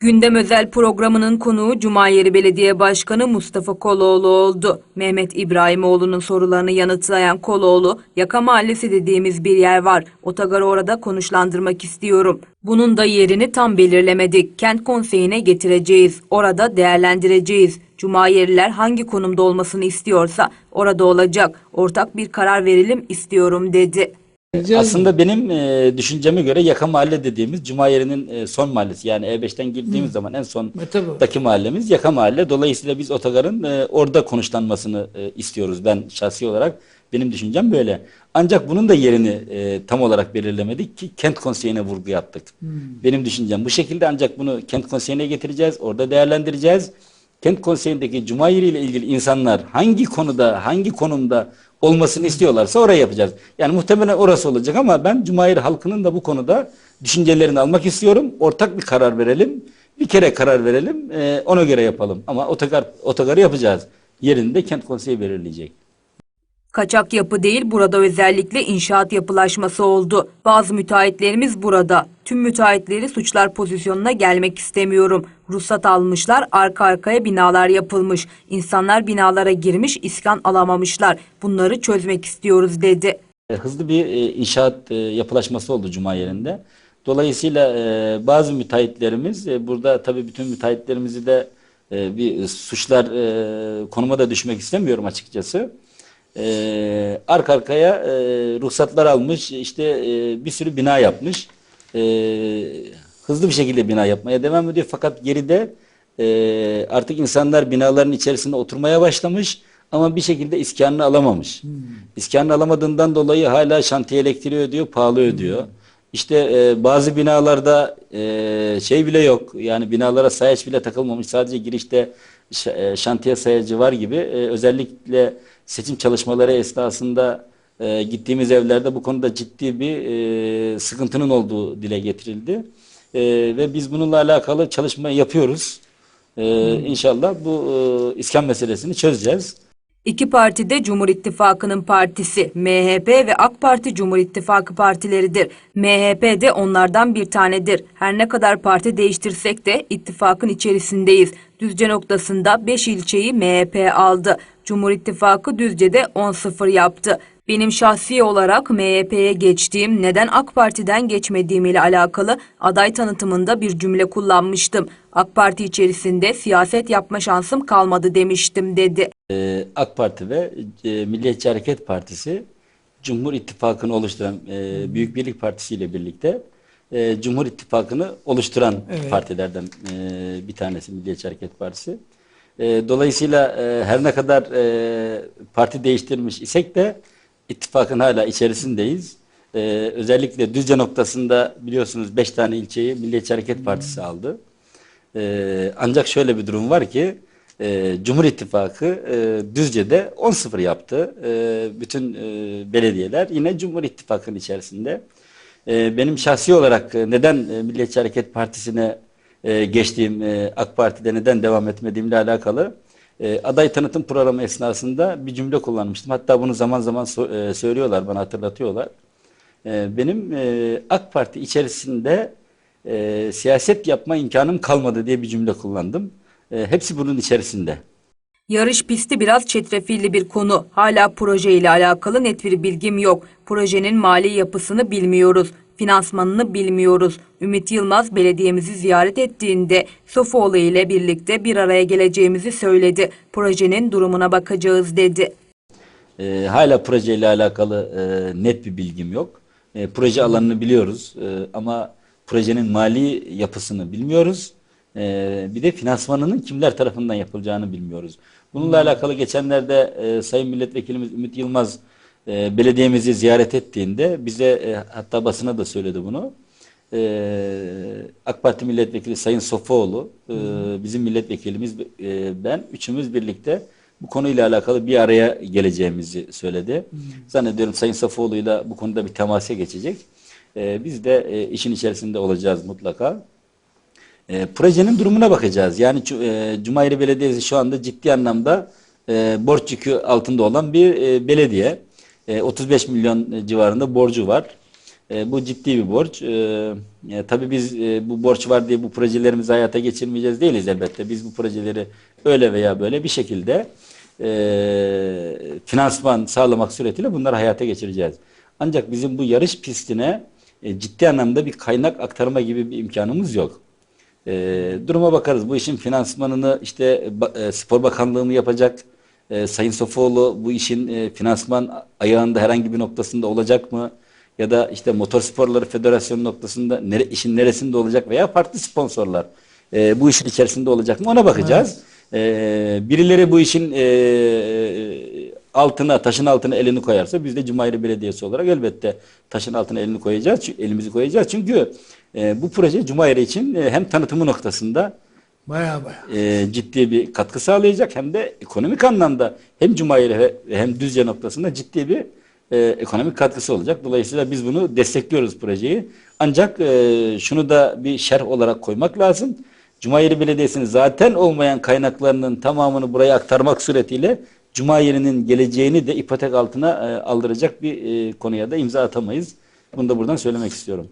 Gündem özel programının konuğu Cumayeri Belediye Başkanı Mustafa Koloğlu oldu. Mehmet İbrahimoğlu'nun sorularını yanıtlayan Koloğlu, Yaka Mahallesi dediğimiz bir yer var. Otogarı orada konuşlandırmak istiyorum. Bunun da yerini tam belirlemedik. Kent konseyine getireceğiz. Orada değerlendireceğiz. Cumayeriler hangi konumda olmasını istiyorsa orada olacak. Ortak bir karar verelim istiyorum dedi. Aslında benim e, düşünceme göre Yaka Mahalle dediğimiz Cuma yerinin e, son mahallesi. Yani E5'ten girdiğimiz zaman en E, sondaki mahallemiz Yaka Mahalle. Dolayısıyla biz otogarın e, orada konuşlanmasını e, istiyoruz. Ben şahsi olarak benim düşüncem böyle. Ancak bunun da yerini e, tam olarak belirlemedik ki kent konseyine vurgu yaptık. Benim düşüncem bu şekilde ancak bunu kent konseyine getireceğiz. Orada değerlendireceğiz. Kent konseyindeki Cuma ile ilgili insanlar hangi konuda, hangi konumda olmasını istiyorlarsa oraya yapacağız. Yani muhtemelen orası olacak ama ben Cumhuriyet halkının da bu konuda düşüncelerini almak istiyorum. Ortak bir karar verelim. Bir kere karar verelim. ona göre yapalım. Ama otogar, otogarı yapacağız. Yerinde kent konseyi belirleyecek. Kaçak yapı değil burada özellikle inşaat yapılaşması oldu. Bazı müteahhitlerimiz burada. Tüm müteahhitleri suçlar pozisyonuna gelmek istemiyorum. Ruhsat almışlar, arka arkaya binalar yapılmış. İnsanlar binalara girmiş, iskan alamamışlar. Bunları çözmek istiyoruz dedi. E, hızlı bir e, inşaat e, yapılaşması oldu Cuma yerinde. Dolayısıyla bazı müteahhitlerimiz burada tabii bütün müteahhitlerimizi de bir suçlar konuma da düşmek istemiyorum açıkçası. E, arka arkaya e, ruhsatlar almış, işte e, bir sürü bina yapmış. E, hızlı bir şekilde bina yapmaya devam ediyor. Fakat geride e, artık insanlar binaların içerisinde oturmaya başlamış ama bir şekilde iskanını alamamış. İskanını alamadığından dolayı hala şantiye elektriği ödüyor, pahalı ödüyor. İşte e, bazı binalarda e, şey bile yok. Yani binalara sayaç bile takılmamış. Sadece girişte şantiye sayacı var gibi. E, özellikle seçim çalışmaları esnasında e, gittiğimiz evlerde bu konuda ciddi bir e, sıkıntının olduğu dile getirildi. E, ve biz bununla alakalı çalışma yapıyoruz. E, İnşallah bu e, iskan meselesini çözeceğiz. İki parti de Cumhur İttifakı'nın partisi. MHP ve AK Parti Cumhur İttifakı partileridir. MHP de onlardan bir tanedir. Her ne kadar parti değiştirsek de ittifakın içerisindeyiz. Düzce noktasında 5 ilçeyi MHP aldı. Cumhur İttifakı Düzce'de 10-0 yaptı. Benim şahsi olarak MHP'ye geçtiğim, neden AK Parti'den geçmediğim ile alakalı aday tanıtımında bir cümle kullanmıştım. AK Parti içerisinde siyaset yapma şansım kalmadı demiştim dedi. Ee, AK Parti ve e, Milliyetçi Hareket Partisi Cumhur İttifakı'nı oluşturan e, Büyük Birlik Partisi ile birlikte e, Cumhur İttifakı'nı oluşturan Evet. partilerden e, bir tanesi Milliyetçi Hareket Partisi. E, dolayısıyla e, her ne kadar e, parti değiştirmiş isek de ittifakın hala içerisindeyiz. E, özellikle Düzce noktasında biliyorsunuz 5 tane ilçeyi Milliyetçi Hareket Partisi aldı. Ee, ancak şöyle bir durum var ki e, Cumhur İttifakı e, Düzce'de 10-0 yaptı. E, bütün e, belediyeler yine Cumhur İttifakı'nın içerisinde. E, benim şahsi olarak e, neden e, Milliyetçi Hareket Partisi'ne e, geçtiğim e, AK Parti'de neden devam etmediğimle alakalı e, aday tanıtım programı esnasında bir cümle kullanmıştım. Hatta bunu zaman zaman so- e, söylüyorlar, bana hatırlatıyorlar. E, benim e, AK Parti içerisinde e, siyaset yapma imkanım kalmadı diye bir cümle kullandım. E, hepsi bunun içerisinde. Yarış pisti biraz çetrefilli bir konu. Hala proje ile alakalı net bir bilgim yok. Projenin mali yapısını bilmiyoruz. Finansmanını bilmiyoruz. Ümit Yılmaz belediyemizi ziyaret ettiğinde Sofuoğlu ile birlikte bir araya geleceğimizi söyledi. Projenin durumuna bakacağız dedi. E, hala projeyle alakalı e, net bir bilgim yok. E, proje alanını biliyoruz e, ama projenin mali yapısını bilmiyoruz. E, bir de finansmanının kimler tarafından yapılacağını bilmiyoruz. Bununla alakalı geçenlerde e, Sayın Milletvekilimiz Ümit Yılmaz e, belediyemizi ziyaret ettiğinde bize e, hatta basına da söyledi bunu. E, AK Parti milletvekili Sayın Sofuoğlu, e, bizim milletvekilimiz e, ben üçümüz birlikte bu konuyla alakalı bir araya geleceğimizi söyledi. Zannediyorum Sayın Sofuoğlu'yla bu konuda bir temasa geçecek. E, biz de e, işin içerisinde olacağız mutlaka. E, projenin durumuna bakacağız. Yani e, Cumayri Belediyesi şu anda ciddi anlamda e, borç yükü altında olan bir e, belediye. E, 35 milyon civarında borcu var. E, bu ciddi bir borç. E, e, tabii biz e, bu borç var diye bu projelerimizi hayata geçirmeyeceğiz değiliz elbette. Biz bu projeleri öyle veya böyle bir şekilde e, finansman sağlamak suretiyle bunları hayata geçireceğiz. Ancak bizim bu yarış pistine e, ciddi anlamda bir kaynak aktarma gibi bir imkanımız yok. E, duruma bakarız. Bu işin finansmanını işte e, Spor Bakanlığı mı yapacak? E, Sayın Sofuoğlu bu işin e, finansman ayağında herhangi bir noktasında olacak mı? Ya da işte Motor Sporları Federasyonu noktasında nere, işin neresinde olacak veya farklı sponsorlar e, bu işin içerisinde olacak mı? Ona bakacağız. E, birileri bu işin e, altına, taşın altına elini koyarsa biz de Cumayri Belediyesi olarak elbette taşın altına elini koyacağız, elimizi koyacağız. Çünkü e, bu proje Cumayri için e, hem tanıtımı noktasında Baya baya. e, ciddi bir katkı sağlayacak hem de ekonomik anlamda hem Cumayri ve- hem Düzce noktasında ciddi bir e, ekonomik katkısı olacak. Dolayısıyla biz bunu destekliyoruz projeyi. Ancak e, şunu da bir şerh olarak koymak lazım. Cumayeri Belediyesi'nin zaten olmayan kaynaklarının tamamını buraya aktarmak suretiyle Cumayeri'nin geleceğini de ipotek altına e, aldıracak bir e, konuya da imza atamayız. Bunu da buradan söylemek istiyorum.